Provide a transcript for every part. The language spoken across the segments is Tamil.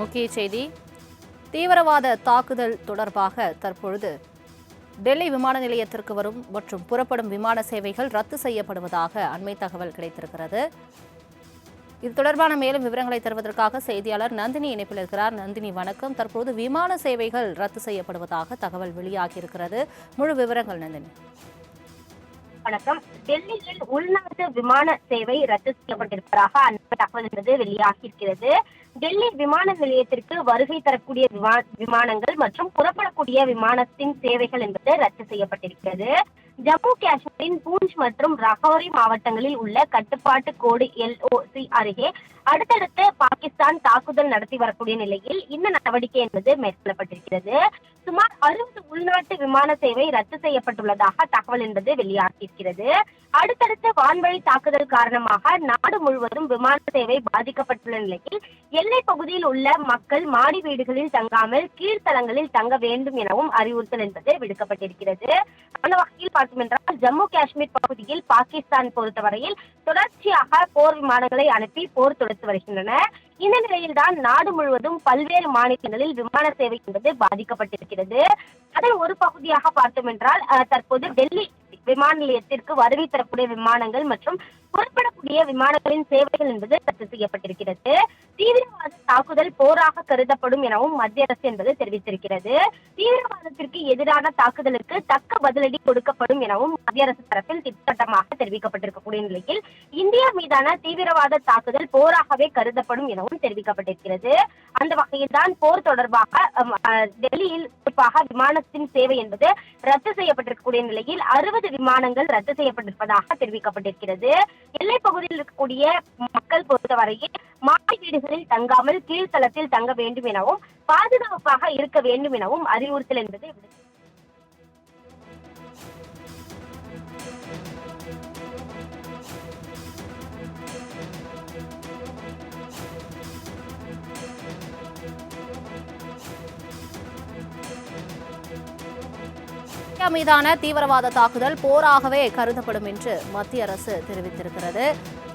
முக்கிய செய்தி. தீவிரவாத தாக்குதல் தொடர்பாக தற்பொழுது டெல்லி விமான நிலையத்திற்கு வரும் மற்றும் புறப்படும் விமான சேவைகள் ரத்து செய்யப்படுவதாக அண்மை தகவல் கிடைத்திருக்கிறது. இது தொடர்பான மேலும் விவரங்களை தருவதற்காக செய்தியாளர் நந்தினி இணைப்பில் இருக்கிறார். நந்தினி வணக்கம். தற்போது விமான சேவைகள் ரத்து செய்யப்படுவதாக தகவல் வெளியாகியிருக்கிறது. முழு விவரங்கள் நந்தினி. வணக்கம். டெல்லியில் உள்நாட்டு விமான சேவை ரத்து செய்யப்பட்டிருப்பதாக அந்த தகவல் என்பது வெளியாகியிருக்கிறது. டெல்லி விமான நிலையத்திற்கு வருகை தரக்கூடிய விமா- விமானங்கள் மற்றும் புறப்படக்கூடிய விமானத்தின் சேவைகள் என்பது ரத்து செய்யப்பட்டிருக்கிறது. ஜம்மு காஷ்மீரின் பூஞ்ச் மற்றும் ரஹோரி மாவட்டங்களில் உள்ள கட்டுப்பாட்டு கோடு எல்ஓசி அருகே அடுத்தடுத்து பாகிஸ்தான் தாக்குதல் நடத்தி வரக்கூடிய நிலையில் இந்த நடவடிக்கை என்பது மேற்கொள்ளப்பட்டிருக்கிறது. சுமார் அறுபது உள்நாட்டு விமான சேவை ரத்து செய்யப்பட்டுள்ளதாக தகவல் என்பது வெளியாகியிருக்கிறது. அடுத்தடுத்த வான்வழி தாக்குதல் காரணமாக நாடு முழுவதும் விமான சேவை பாதிக்கப்பட்டுள்ள நிலையில் எல்லை பகுதியில் உள்ள மக்கள் மாடி வீடுகளில் தங்காமல் கீழ்த்தளங்களில் தங்க வேண்டும் எனவும் அறிவுறுத்தல் என்பது விடுக்கப்பட்டிருக்கிறது. அந்த வகையில் பார்த்தோம் என்றால் ஜம்மு காஷ்மீர் பகுதியில் பாகிஸ்தான் பொறுத்தவரையில் தொடர்ச்சியாக போர் விமானங்களை அனுப்பி போர் கொடுத்து வருகின்றன. இந்த நிலையில்தான் நாடு முழுவதும் பல்வேறு மாநிலங்களில் விமான சேவை என்பது பாதிக்கப்பட்டிருக்கிறது. அதன் ஒரு பகுதியாக பார்த்தோம் என்றால் அஹ், தற்போது டெல்லி விமான நிலையத்திற்கு வருகை தரக்கூடிய விமானங்கள் மற்றும் புறப்படக்கூடிய விமானங்களின் சேவைகள் என்பது ரத்து செய்யப்பட்டிருக்கிறது. தீவிரவாத தாக்குதல் போராக கருதப்படும் எனவும் மத்திய அரசு என்பது தெரிவித்திருக்கிறது. தீவிரவாதத்திற்கு எதிரான தாக்குதலுக்கு தக்க பதிலடி கொடுக்கப்படும் எனவும் மத்திய அரசு தரப்பில் திட்டவட்டமாக தெரிவிக்கப்பட்டிருக்கக்கூடிய நிலையில் இந்தியா மீதான தீவிரவாத தாக்குதல் போராகவே கருதப்படும் எனவும் தெரிவிக்கப்பட்டிருக்கிறது. அந்த வகையில் தான் போர் தொடர்பாக டெல்லியில் குறிப்பாக விமானத்தின் சேவை என்பது ரத்து செய்யப்பட்டிருக்கக்கூடிய நிலையில் அறுபது விமானங்கள் ரத்து செய்யப்பட்டிருப்பதாக தெரிவிக்கப்பட்டிருக்கிறது. எல்லை பகுதியில் இருக்கக்கூடிய மக்கள் பொறுத்தவரையில் மாடி வீடுகளில் தங்காமல் கீழ்த்தளத்தில் தங்க வேண்டும் எனவும் பாதுகாப்பாக இருக்க வேண்டும் எனவும் அறிவுறுத்தல் என்பது இந்தியா மீதான தீவிரவாத தாக்குதல் போராகவே கருதப்படும் என்று மத்திய அரசு தெரிவித்திருக்கிறது.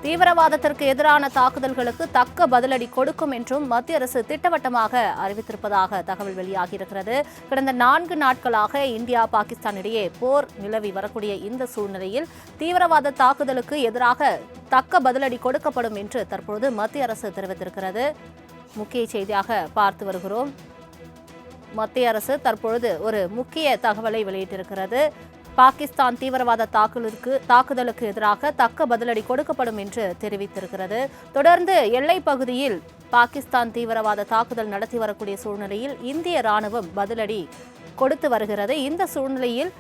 தீவிரவாதத்திற்கு எதிரான தாக்குதல்களுக்கு தக்க பதிலடி கொடுக்கும் என்றும் மத்திய அரசு திட்டவட்டமாக அறிவித்திருப்பதாக தகவல் வெளியாகியிருக்கிறது. கடந்த நான்கு நாட்களாக இந்தியா பாகிஸ்தான் இடையே போர் நிலவி வரக்கூடிய இந்த சூழ்நிலையில் தீவிரவாத தாக்குதலுக்கு எதிராக தக்க பதிலடி கொடுக்கப்படும் என்று தற்பொழுது மத்திய அரசு தெரிவித்திருக்கிறது. முக்கிய செய்தியாக பார்த்து வருகிறோம். மத்திய அரசு தற்பொழுது ஒரு முக்கிய தகவலை வெளியிட்டிருக்கிறது. பாகிஸ்தான் தீவிரவாத தாக்குதலுக்கு தாக்குதலுக்கு எதிராக தக்க பதிலடி கொடுக்கப்படும் என்று தெரிவித்திருக்கிறது. தொடர்ந்து எல்லை பகுதியில் பாகிஸ்தான் தீவிரவாத தாக்குதல் நடத்தி வரக்கூடிய சூழ்நிலையில் இந்திய ராணுவம் பதிலடி கொடுத்து வருகிறது. இந்த சூழ்நிலையில்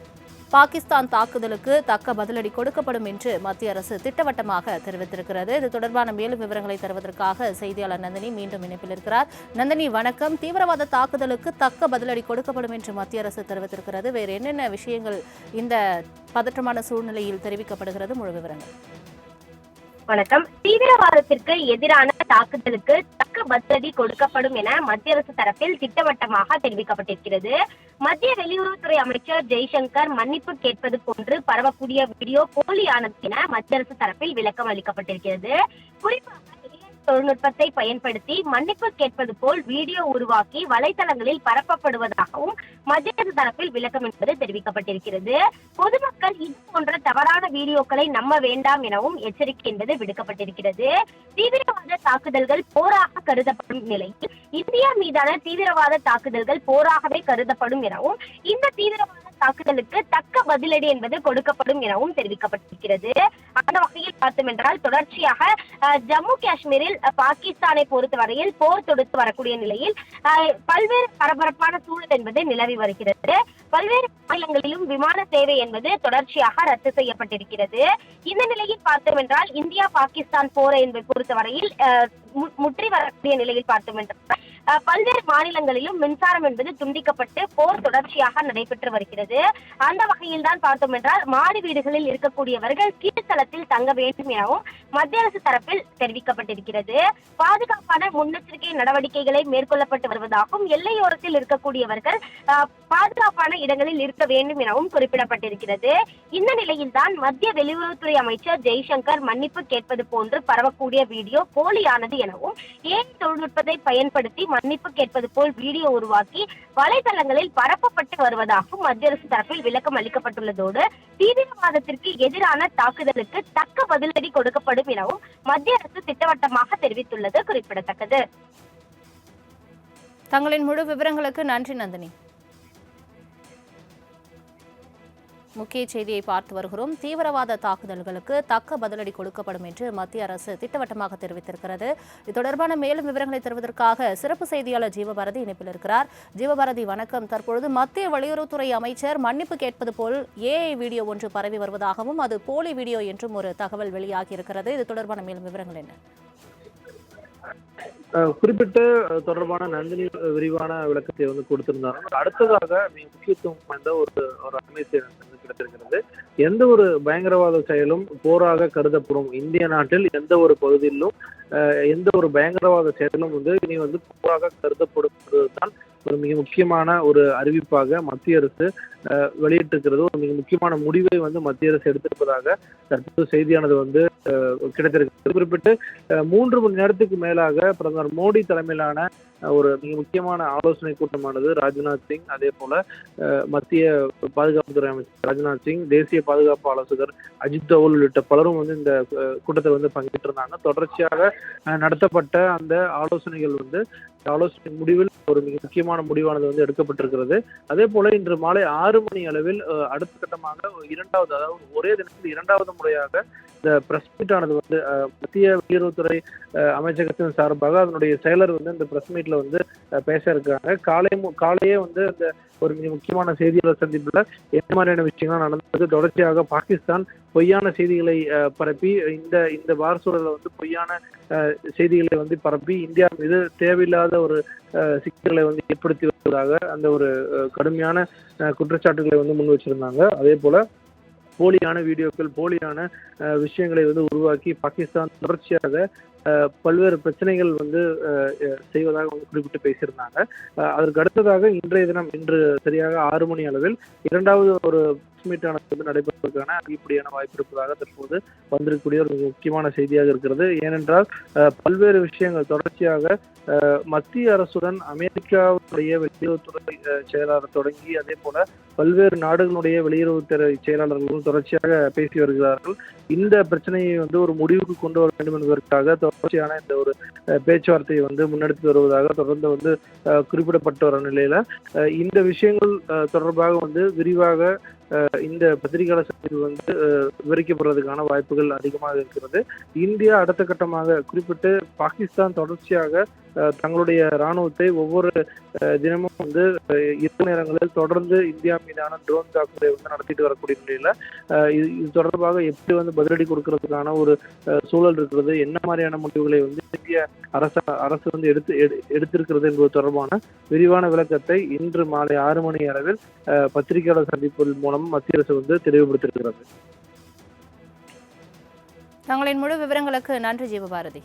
பாகிஸ்தான் தாக்குதலுக்கு தக்க பதிலடி கொடுக்கப்படும் என்று மத்திய அரசு திட்டவட்டமாக தெரிவித்திருக்கிறது. இது தொடர்பான மேலும் விவரங்களை தருவதற்காக செய்தியாளர் நந்தினி மீண்டும் இணைப்பில் இருக்கிறார். நந்தினி வணக்கம். தீவிரவாத தாக்குதலுக்கு தக்க பதிலடி கொடுக்கப்படும் என்று மத்திய அரசு தெரிவித்திருக்கிறது. வேறு என்னென்ன விஷயங்கள் இந்த பதற்றமான சூழ்நிலையில் தெரிவிக்கப்படுகிறது? முழு விவரங்கள். வணக்கம். தீவிரவாதத்திற்கு எதிரான தாக்குதலுக்கு தக்க பதிலடி கொடுக்கப்படும் என மத்திய அரசு தரப்பில் திட்டவட்டமாக தெரிவிக்கப்பட்டிருக்கிறது. மத்திய வெளியுறவுத்துறை அமைச்சர் ஜெய்சங்கர் மன்னிப்பு கேட்பது போன்று பரவக்கூடிய வீடியோ போலியானது என மத்திய அரசு தரப்பில் விளக்கம் அளிக்கப்பட்டிருக்கிறது. குறிப்பாக தொழில்நுட்பத்தை பயன்படுத்தி மன்னிப்பு கேட்பது போல் வீடியோ உருவாக்கி வலைதளங்களில் பரப்பப்படுவதாகவும் மத்திய அரசு தரப்பில் விளக்கம் என்பது தெரிவிக்கப்பட்டிருக்கிறது. பொதுமக்கள் இது போன்ற தவறான வீடியோக்களை நம்ப வேண்டாம் எனவும் எச்சரிக்கை என்பது விடுக்கப்பட்டிருக்கிறது. தீவிரவாத தாக்குதல்கள் போராக கருதப்படும் நிலையில் இந்தியா மீதான தீவிரவாத தாக்குதல்கள் போராகவே கருதப்படும் எனவும் இந்த தீவிரவாத தாக்குதலுக்கு தக்க பதிலடி என்பது கொடுக்கப்படும் எனவும் தெரிவிக்கப்பட்டிருக்கிறது. அந்த வகையில் பார்த்தோம் என்றால் தொடர்ச்சியாக ஜம்மு காஷ்மீரில் பாகிஸ்தானை பொறுத்தவரையில் போர் தொடுத்து வரக்கூடிய நிலையில் பல்வேறு பரபரப்பான சூழல் என்பது நிலவி வருகிறது. பல்வேறு மாநிலங்களிலும் விமான சேவை என்பது தொடர்ச்சியாக ரத்து செய்யப்பட்டிருக்கிறது. இந்த நிலையில் பார்த்தோம் என்றால் இந்தியா பாகிஸ்தான் போரை என்பதை பொறுத்தவரையில் மு- முற்றி வரக்கூடிய நிலையில் பார்த்தோம் என்றால் பல்வேறு மாநிலங்களிலும் மின்சாரம் என்பது துண்டிக்கப்பட்டு போர் தொடர்ச்சியாக நடைபெற்று வருகிறது. அந்த வகையில் தான் பார்த்தோம் என்றால் மாடி வீடுகளில் இருக்கக்கூடியவர்கள் கீழ்த்தளத்தில் தங்க வேண்டும் எனவும் மத்திய அரசு தரப்பில் தெரிவிக்கப்பட்டிருக்கிறது. பாதுகாப்பான முன்னெச்சரிக்கை நடவடிக்கைகளை மேற்கொள்ளப்பட்டு வருவதாகவும் எல்லையோரத்தில் இருக்கக்கூடியவர்கள் பாதுகாப்பான இடங்களில் இருக்க வேண்டும் எனவும் குறிப்பிடப்பட்டிருக்கிறது. இந்த நிலையில் தான் மத்திய வெளியுறவுத்துறை அமைச்சர் ஜெய்சங்கர் மன்னிப்பு கேட்பது போன்று பரவக்கூடிய வீடியோ போலியானது எனவும் ஏன் தொழில்நுட்பத்தை பயன்படுத்தி மன்னிப்பு கேட்பது போல் வீடியோ உருவாக்கி வலைதளங்களில் பரப்பப்பட்டு வருவதாகவும் மத்திய அரசு தரப்பில் விளக்கம் அளிக்கப்பட்டுள்ளதோடு தீவிரவாதத்திற்கு எதிரான தாக்குதலுக்கு தக்க பதிலடி கொடுக்கப்படும் எனவும் மத்திய அரசு திட்டவட்டமாக தெரிவித்துள்ளது குறிப்பிடத்தக்கது. தங்களின் முழு விவரங்களுக்கு நன்றி நந்தினி. முக்கிய செய்தியை பார்த்து வருகிறோம். தீவிரவாத தாக்குதல்களுக்கு தக்க பதிலடி கொடுக்கப்படும் என்று மத்திய அரசு திட்டவட்டமாக தெரிவித்திருக்கிறது. இது தொடர்பான மேலும் விவரங்களை தருவதற்காக சிறப்பு செய்தியாளர் ஜீவபாரதி இணைப்பில் இருக்கிறார். ஜீவபாரதி வணக்கம். தற்பொழுது மத்திய வெளியுறவுத்துறை அமைச்சர் மன்னிப்பு கேட்பது போல் ஏஐ வீடியோ ஒன்று பரவி வருவதாகவும் அது போலி வீடியோ என்றும் ஒரு தகவல் வெளியாகி இருக்கிறது இது தொடர்பான மேலும் விவரங்கள் என்ன? குறிப்பிட்ட தொடர்பான நந்தினி விரிவான விளக்கத்தை வந்து கொடுத்திருந்தாங்க அடுத்ததாக மிக முக்கியத்துவம் வாய்ந்த ஒரு ஒரு அமைச்சர் கிடைத்திருக்கிறது எந்த ஒரு பயங்கரவாத செயலும் போராக கருதப்படும். இந்திய நாட்டில் எந்த ஒரு பகுதியிலும் எந்த ஒரு பயங்கரவாத செயலும் வந்து இனி வந்து போராக கருதப்படுவதுதான் ஒரு மிக முக்கியமான ஒரு அறிவிப்பாக மத்திய அரசு வெளியிட்டிருக்கிறது. ஒரு மிக முக்கியமான முடிவை வந்து மத்திய அரசு எடுத்திருப்பதாக தற்போது செய்தியானது வந்து அஹ், குறிப்பிட்டு மூன்று மணி நேரத்துக்கு மேலாக பிரதமர் மோடி தலைமையிலான ஒரு மிக முக்கியமான ஆலோசனை கூட்டமானது ராஜ்நாத் சிங் அதே போல அஹ், மத்திய பாதுகாப்புத்துறை அமைச்சர் ராஜ்நாத் சிங் தேசிய பாதுகாப்பு ஆலோசகர் அஜித் தோவல் உள்ளிட்ட பலரும் வந்து இந்த கூட்டத்தில் வந்து பங்கேற்றிருந்தாங்க. தொடர்ச்சியாக அஹ், நடத்தப்பட்ட அந்த ஆலோசனைகள் வந்து ஆலோசனை முடிவில் ஒரு மிக முக்கியமான முடிவானது வந்து எடுக்கப்பட்டிருக்கிறது. அதே போல இன்று மாலை ஆறு மணி அளவில் அடுத்த கட்டமாக இரண்டாவது அதாவது ஒரே தினத்தில் இரண்டாவது முறையாக இந்த பிரஸ் மீட் ஆனது வந்து மத்திய வெளியுறவுத்துறை அமைச்சகத்தின் சார்பாக அதனுடைய செயலர் வந்து இந்த பிரஸ் மீட்ல வந்து பேச இருக்காங்க காலை மு- காலையே வந்து அந்த ஒரு மிக முக்கியமான செய்தியாளர் சந்திப்பில் என்ன மாதிரியான விஷயங்கள் நடந்தது? தொடர்ச்சியாக பாகிஸ்தான் பொய்யான செய்திகளை பரப்பி இந்த இந்த வார சூழலை வந்து பொய்யான அஹ், செய்திகளை வந்து பரப்பி இந்தியா மீது தேவையில்லாத ஒரு அஹ், சிக்கல்களை வந்து ஏற்படுத்தி வருவதாக அந்த ஒரு கடுமையான அஹ், குற்றச்சாட்டுகளை வந்து முன் வச்சிருந்தாங்க. அதே போல போலியான வீடியோக்கள் போலியான அஹ், விஷயங்களை வந்து உருவாக்கி பாகிஸ்தான் தொடர்ச்சியாக பல்வேறு பிரச்சனைகள் வந்து செய்வதாக வந்து குறிப்பிட்டு பேசியிருந்தாங்க. அதற்கு அடுத்ததாக இன்றைய தினம் இன்று சரியாக ஆறு மணி அளவில் இரண்டாவது ஒரு மீட்டானது வந்து நடைபெறுவதற்கான அதிகப்படியான வாய்ப்பு இருப்பதாக தற்போது வந்திருக்கக்கூடிய ஒரு முக்கியமான செய்தியாக இருக்கிறது. ஏனென்றால் பல்வேறு விஷயங்கள் தொடர்ச்சியாக மத்திய அரசுடன் அமெரிக்காவுடைய வெளியுறவுத்துறை செயலாளர் தொடங்கி அதே போல பல்வேறு நாடுகளுடைய வெளியுறவுத்துறை செயலாளர்களும் தொடர்ச்சியாக பேசி வருகிறார்கள். இந்த பிரச்சனையை வந்து ஒரு முடிவுக்கு கொண்டு வர வேண்டும் என்பதற்காக தொடர்ச்சியான இந்த ஒரு பேச்சுவார்த்தையை வந்து முன்னெடுத்து வருவதாக தொடர்ந்து வந்து குறிப்பிடப்பட்டு வர நிலையில அஹ், இந்த விஷயங்கள் அஹ், தொடர்பாக வந்து விரிவாக அஹ், இந்த பத்திரிகையாளர் சந்திப்பு வந்து விவரிக்கப்படுறதுக்கான வாய்ப்புகள் அதிகமாக இருக்கிறது. இந்தியா அடுத்த கட்டமாக குறிப்பிட்டு பாகிஸ்தான் தொடர்ச்சியாக தங்களுடைய ராணுவத்தை ஒவ்வொரு அஹ், தினமும் வந்து அஹ், இரவு நேரங்களில் தொடர்ந்து இந்தியா மீதான ட்ரோன் தாக்குதலை வந்து நடத்திட்டு வரக்கூடிய நிலையில இது தொடர்பாக எப்படி வந்து பதிலடி கொடுக்கறதுக்கான ஒரு சூழல் இருக்கிறது என்ன மாதிரியான முடிவுகளை வந்து இந்திய அரசு அரசு வந்து எடுத்து எடு- எடுத்திருக்கிறது என்பது தொடர்பான விரிவான விளக்கத்தை இன்று மாலை ஆறு மணி அளவில் அஹ், பத்திரிகையாளர் சந்திப்பின் மூலம் மத்திய அரசு வந்து தெளிவுபடுத்தியிருக்கிறது. தங்களின் முழு விவரங்களுக்கு நன்றி ஜீவபாரதி.